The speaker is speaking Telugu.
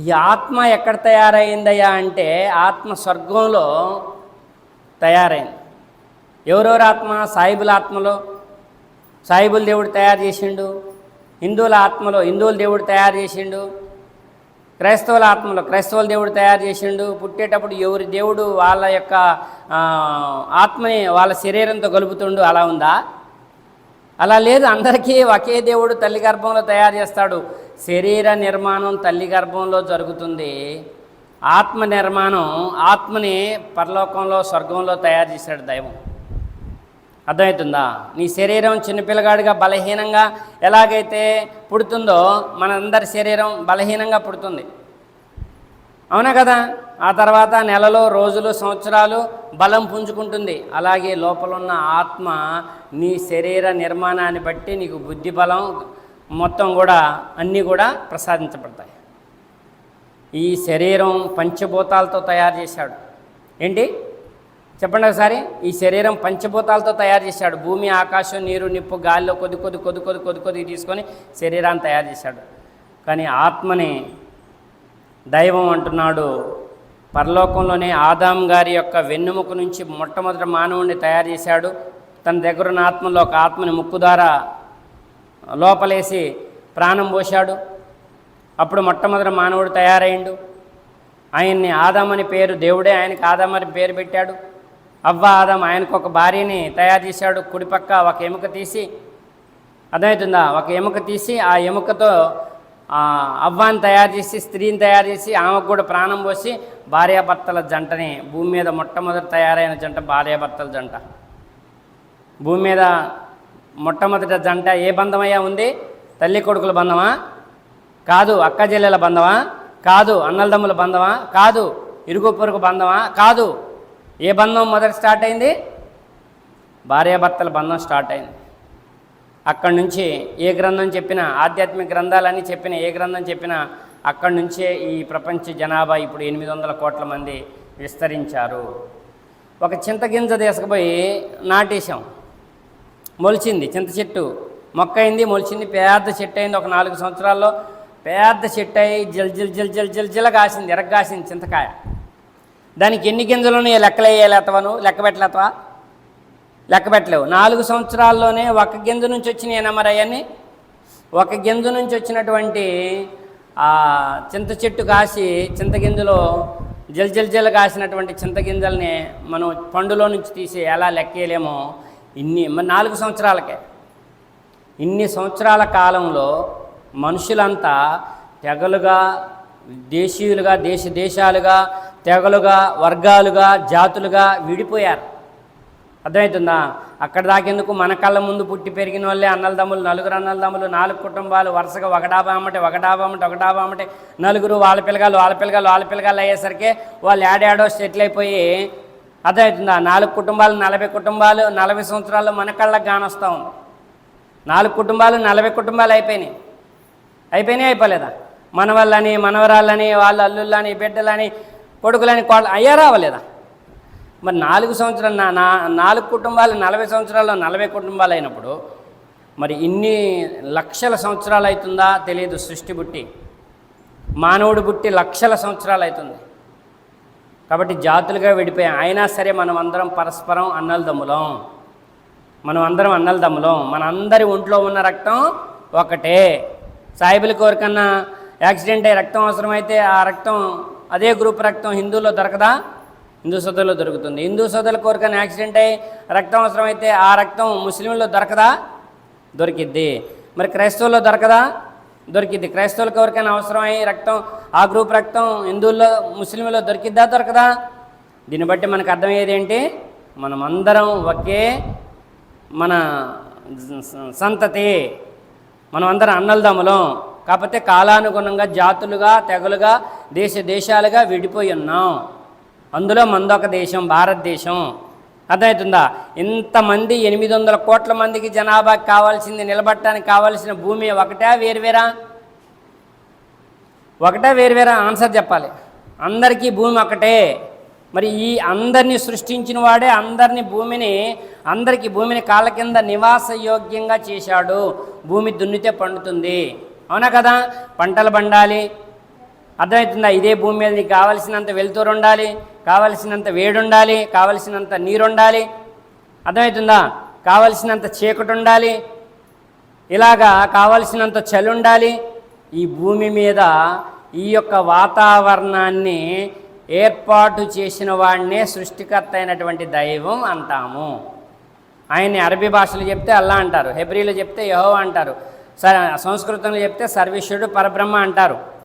ఈ ఆత్మ ఎక్కడ తయారైందయ్యా అంటే ఆత్మ స్వర్గంలో తయారైంది. ఎవరెవరు ఆత్మ? సాయిబుల ఆత్మలో. సాయిబుల దేవుడు తయారు చేసిండు. హిందువుల ఆత్మలో హిందువుల దేవుడు తయారు చేసిండు. క్రైస్తవుల ఆత్మలో క్రైస్తవుల దేవుడు తయారు చేసిండు. పుట్టేటప్పుడు ఎవరి దేవుడు వాళ్ళ యొక్క ఆత్మని వాళ్ళ శరీరంతో కలుపుతుండు అలా ఉందా? అలా లేదు అందరికీ ఒకే దేవుడు తల్లి గర్భంలో తయారు చేస్తాడు. శరీర నిర్మాణం తల్లి గర్భంలో జరుగుతుంది. ఆత్మ నిర్మాణం ఆత్మని పరలోకంలో స్వర్గంలో తయారు చేశాడు దైవం. అర్థమవుతుందా? నీ శరీరం చిన్నపిల్లగాడిగా బలహీనంగా ఎలాగైతే పుడుతుందో మనందరి శరీరం బలహీనంగా పుడుతుంది. అవునా కదా? ఆ తర్వాత నెలలో రోజులు సంవత్సరాలు బలం పుంజుకుంటుంది. అలాగే లోపల ఉన్న ఆత్మ నీ శరీర నిర్మాణాన్ని బట్టి నీకు బుద్ధి బలం మొత్తం కూడా అన్నీ కూడా ప్రసాదించబడతాయి. ఈ శరీరం పంచభూతాలతో తయారు చేశాడు. ఏంటి? చెప్పండి ఒకసారి. ఈ శరీరం పంచభూతాలతో తయారు చేశాడు. భూమి ఆకాశం నీరు నిప్పు గాలిలో కొద్ది కొద్ది కొద్ది కొద్ది కొద్ది కొద్ది తీసుకొని శరీరాన్ని తయారు చేశాడు. కానీ ఆత్మని దైవం అంటున్నాడు. పరలోకంలోనే ఆదాం గారి యొక్క వెన్నుముక నుంచి మొట్టమొదటి మానవుడిని తయారు చేశాడు. తన దగ్గర ఉన్న ఆత్మలో ఒక ఆత్మని ముక్కు ద్వారా లోపలేసి ప్రాణం పోశాడు. అప్పుడు మొట్టమొదటి మానవుడు తయారైండు. ఆయన్ని ఆదామని పేరు దేవుడే ఆయనకి ఆదామని పేరు పెట్టాడు. అవ్వ ఆదాం ఆయనకు ఒక భార్యని తయారు చేశాడు. కుడిపక్క ఒక ఎముక తీసి అర్థమవుతుందా? ఒక ఎముక తీసి ఆ ఎముకతో అవ్వాన్ని తయారు చేసి స్త్రీని తయారు చేసి ఆమెకు కూడా ప్రాణం పోసి భార్యాభర్తల జంటని భూమి మీద మొట్టమొదటి తయారైన జంట భార్యాభర్తల జంట. భూమి మీద మొట్టమొదటి జంట ఏ బంధమయ్యా ఉంది? తల్లి కొడుకుల బంధమా? కాదు అక్క చెల్లెల బంధమా? కాదు అన్నలదమ్ముల బంధమా? కాదు ఇరుగు పొరుగు బంధమా? కాదు. ఏ బంధం మొదటి స్టార్ట్ అయింది? భార్యాభర్తల బంధం స్టార్ట్ అయింది. అక్కడి నుంచి ఏ గ్రంథం చెప్పినా ఆధ్యాత్మిక గ్రంథాలని చెప్పిన ఏ గ్రంథం చెప్పినా అక్కడి నుంచే ఈ ప్రపంచ జనాభా ఇప్పుడు ఎనిమిది వందల కోట్ల మంది విస్తరించారు. ఒక చింతగింజ తీసుకుపోయి నాటేశాం. మొలిచింది చింత చెట్టు. మొక్క అయింది మొలిచింది పెద్ద చెట్టు అయింది ఒక నాలుగు సంవత్సరాల్లో పెద్ద చెట్టు అయి జల్ జల్ జల్ జల్ జల్ జల కాసింది ఎరగ కాసింది చింతకాయ. దానికి ఎన్ని గింజలు ఉన్నాయో? లెక్కలు వేయలేతవా నువ్వు? లెక్క పెట్టలేతవా? లెక్క పెట్టలేవు. నాలుగు సంవత్సరాల్లోనే ఒక గింజ నుంచి వచ్చిన మరి అవన్నీ. ఒక గింజ నుంచి వచ్చినటువంటి చింత చెట్టు కాసి చింతగింజలో జల్ జల్ జల్ కాసినటువంటి చింతగింజల్ని మనం పండులో నుంచి తీసి ఎలా లెక్కేయలేమో ఇన్ని నాలుగు సంవత్సరాలకే. ఇన్ని సంవత్సరాల కాలంలో మనుషులంతా తెగలుగా దేశీయులుగా దేశ దేశాలుగా తెగలుగా వర్గాలుగా జాతులుగా విడిపోయారు. అర్థమవుతుందా? అక్కడ దాకెందుకు? మన కళ్ళ ముందు పుట్టి పెరిగిన వాళ్ళే అన్నలదమ్ములు నలుగురు అన్నలదమ్ములు నాలుగు కుటుంబాలు వరుసగా ఒకడాబా అమ్మటే ఒకడాబా అమ్మటే ఒకడాబా అమ్మటే. నలుగురు వాళ్ళ పిల్లగాలు వాళ్ళ పిల్లగాలు వాళ్ళ పిల్లగాలు అయ్యేసరికి వాళ్ళు ఏడాడో సెటిల్ అయిపోయి అర్థమవుతుందా? నాలుగు కుటుంబాలు నలభై కుటుంబాలు నలభై సంవత్సరాలు మన కళ్ళకు కానొస్తూ ఉంది నాలుగు కుటుంబాలు నలభై కుటుంబాలు అయిపోయినాయి. అయిపోయినాయి అయిపోలేదా? మనవళ్ళని మనవరాళ్ళని వాళ్ళ అల్లుళ్ళని బిడ్డలని కొడుకులని కోళ్ళ అయ్యారా రావలేదా? మరి నాలుగు సంవత్సరాలు నా నా నాలుగు కుటుంబాలు నలభై సంవత్సరాల్లో నలభై కుటుంబాలు అయినప్పుడు మరి ఇన్ని లక్షల సంవత్సరాలు అవుతుందా తెలియదు సృష్టి బుట్టి. మానవుడు బుట్టి లక్షల సంవత్సరాలు అవుతుంది. కాబట్టి జాతులుగా విడిపోయాం అయినా సరే మనం అందరం పరస్పరం అన్నలదమ్ములం మనం అందరం అన్నలదమ్ములం మన అందరి ఒంట్లో ఉన్న రక్తం ఒకటే. సాయిబుల కోరికన్నా యాక్సిడెంట్ అయ్యి రక్తం అవసరమైతే ఆ రక్తం అదే గ్రూప్ రక్తం హిందువులో దొరకదా? హిందూ సోదరులో దొరుకుతుంది. హిందూ సోదరుల కోరికని యాక్సిడెంట్ అయ్యి రక్తం అవసరమైతే ఆ రక్తం ముస్లింలో దొరకదా? దొరికిద్ది. మరి క్రైస్తవుల్లో దొరకదా? దొరికిద్ది. క్రైస్తవులకు ఎవరికైనా అవసరమై రక్తం ఆ గ్రూప్ రక్తం హిందువుల్లో ముస్లింలో దొరికిద్దా దొరకదా? దీన్ని బట్టి మనకు అర్థమయ్యేది ఏంటి? మనమందరం ఒకే మన సంతతి. మనం అందరం అన్నలదమ్ములం. కాకపోతే కాలానుగుణంగా జాతులుగా తెగలుగా దేశ దేశాలుగా విడిపోయి ఉన్నాం. అందులో మందొక దేశం భారతదేశం. అర్థమవుతుందా? ఇంతమంది ఎనిమిది వందల కోట్ల మందికి జనాభాకి కావాల్సింది నిలబట్టడానికి కావాల్సిన భూమి ఒకటా వేరువేరా ఒకటా వేరువేరా ఆన్సర్ చెప్పాలి. అందరికీ భూమి ఒకటే. మరి ఈ అందరినీ సృష్టించిన వాడే అందరినీ భూమిని అందరికీ భూమిని కాళ్ళ కింద నివాస యోగ్యంగా చేశాడు. భూమి దున్నితే పండుతుంది. అవునా కదా? పంటలు పండాలి. అర్థమవుతుందా? ఇదే భూమి మీద నీకు కావలసినంత వెలుతురు ఉండాలి. కావలసినంత వేడుండాలి కావలసినంత నీరుండాలి. అర్థమవుతుందా? కావలసినంత చీకటి ఉండాలి ఇలాగా కావలసినంత చలి ఉండాలి ఈ భూమి మీద ఈ యొక్క వాతావరణాన్ని ఏర్పాటు చేసిన వాడినే సృష్టికర్త అయినటువంటి దైవం అంటాము. ఆయన్ని అరబీ భాషలో చెప్తే అల్లా అంటారు హెబ్రిలో చెప్తే యహో అంటారు స సంస్కృతంలో చెప్తే సర్వేశ్వరుడు పరబ్రహ్మ అంటారు.